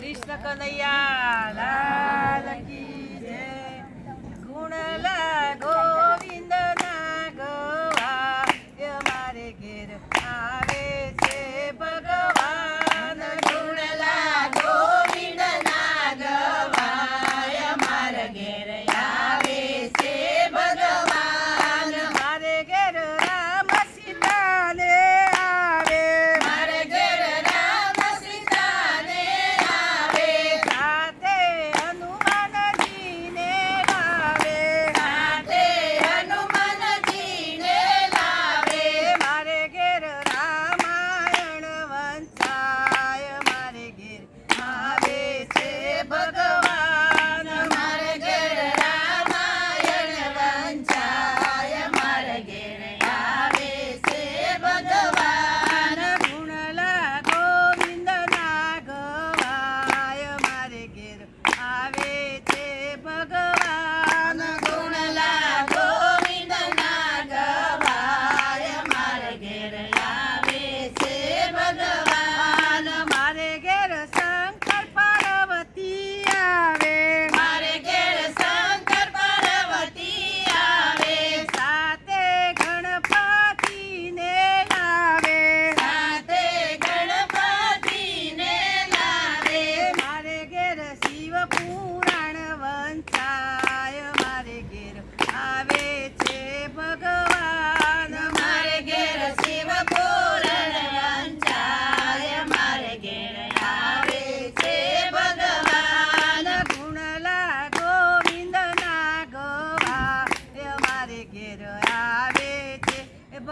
Dish na ka na yan. Ah.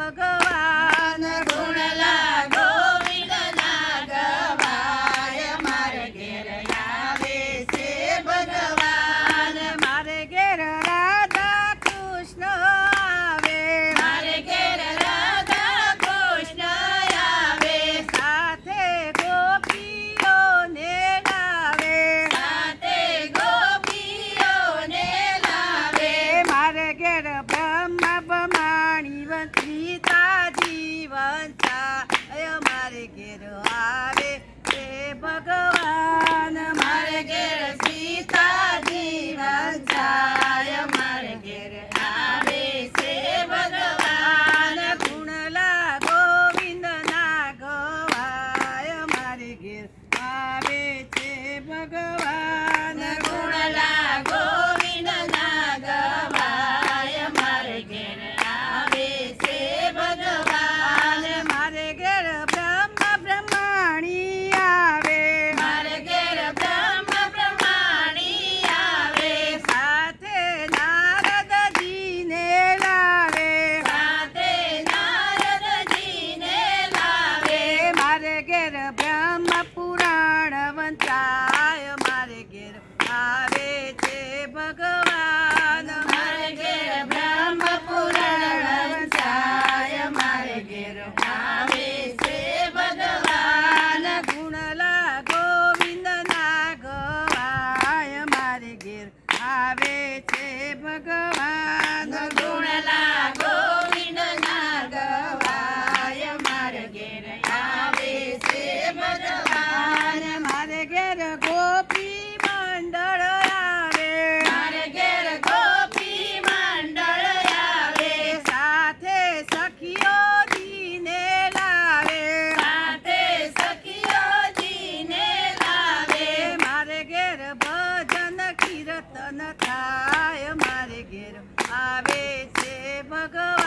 ભગવાન મારે ઘેર આવે હે ભગવાન. મારે ઘેર સીતાજી વંચાય મારે ઘેર આવે છે ભગવાન. ગુણલા ગોવિંદ ના ગવાય. મારે ઘેર આવે છે ભગવાન. ತ್ವಗಾ Go.